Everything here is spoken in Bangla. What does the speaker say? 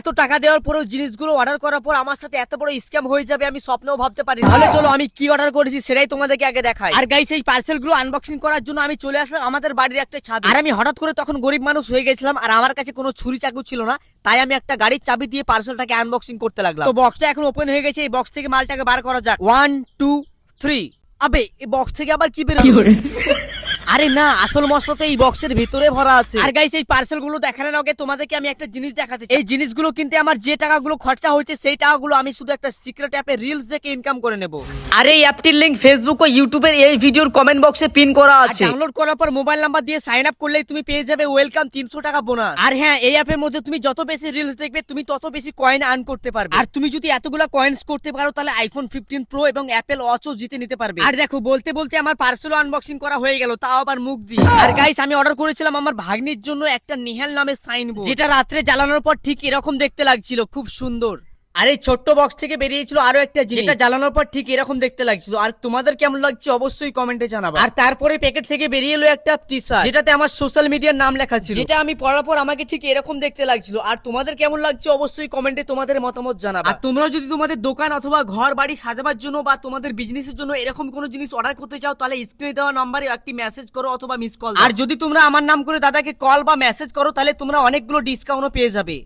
এত টাকা দেওয়ার পরেও জিনিসগুলো অর্ডার করার পর আমার সাথে এত বড় স্ক্যাম হয়ে যাবে আমি স্বপ্নেও ভাবতে পারি তাহলে চলো আমি কি অর্ডার করেছি সেটাই তোমাদেরকে আগে দেখাই। আর গাইস এই পার্সেলগুলো আনবক্সিং করার জন্য আমি চলে আসলাম আমাদের বাড়ির একটা ছাদ আর আমি হঠাৎ করে তখন গরিব মানুষ হয়ে গেছিলাম আর আমার কাছে কোনো ছুরি চাকু ছিল না তাই আমি একটা গাড়ির চাবি দিয়ে পার্সেলটাকে আনবক্সিং করতে লাগলাম। তো বক্সটা এখন ওপেন হয়ে গেছে এই বক্স থেকে মালটাকে বার করা যাক। ওয়ান টু থ্রি আবে এই বক্স থেকে আবার কি বেরোবে আরে না আসল মশলা তো এই বক্সের ভিতরে ভরা আছে। আর গাইস এই পার্সেলগুলো দেখানোর আগে তোমাদেরকে আমি একটা জিনিস দেখাতে চাই। এই জিনিসগুলো কিনতে আমার যে টাকাগুলো খরচা হয়েছে সেই টাকাগুলো আমি শুধু একটা সিক্রেট অ্যাপে রিলস দেখে ইনকাম করে নেব। আর এই অ্যাপটির লিংক ফেসবুক ও ইউটিউবের এই ভিডিওর কমেন্ট বক্সে পিন করা আছে। ডাউনলোড করার পর মোবাইল নাম্বার দিয়ে সাইন আপ করলেই তুমি পেয়ে যাবে ওয়েলকাম তিনশো টাকা বোনাস আর হ্যাঁ এই অ্যাপের মধ্যে তুমি যত বেশি রিলস দেখবে তুমি তত বেশি কয়েন আর্ন করতে পারবে। আর তুমি যদি এতগুলো কয়েন্স করতে পারো তাহলে আইফোন ফিফটিন প্রো এবং অ্যাপেল ওয়াচও জিতে নিতে পারবে। আর দেখো বলতে বলতে আমার পার্সেল আনবক্সিং করা হয়ে গেল তাও আবার মুখ দিয়ে। আর গাইস আমি অর্ডার করেছিলাম আমার ভাগ্নির জন্য একটা নিহাল নামের সাইন যেটা রাত্রে জ্বালানোর পর ঠিক এরকম দেখতে লাগছিল, খুব সুন্দর। আর এই ছোট্ট বক্স থেকে বেরিয়েছিল আরও একটা জিনিস। যেটা জ্বালানোর পর ঠিক এরকম দেখতে লাগছিল আর তোমাদের কেমন লাগছে অবশ্যই কমেন্টে জানাবে। আর তারপরে প্যাকেট থেকে বেরিয়ে এলো একটা টি শার্ট যেটাতে আমার সোশ্যাল মিডিয়ার নাম লেখা ছিল। যেটা আমি পড়ার পর আমাকে ঠিক এরকম দেখতে লাগছিল। আর তোমাদের কেমন লাগছে অবশ্যই কমেন্টে তোমাদের মতামত জানাবে। আর তোমরা যদি তোমাদের দোকান অথবা ঘর বাড়ি সাজাবার জন্য বা তোমাদের বিজনেসের জন্য এরকম কোনো জিনিস অর্ডার করতে চাও তাহলে স্ক্রিনে দেওয়া নম্বরে একটি মেসেজ করো অথবা মিস কল আর যদি তোমরা আমার নাম করে দাদাকে কল বা মেসেজ করো তাহলে তোমরা অনেকগুলো ডিসকাউন্টও পেয়ে যাবে।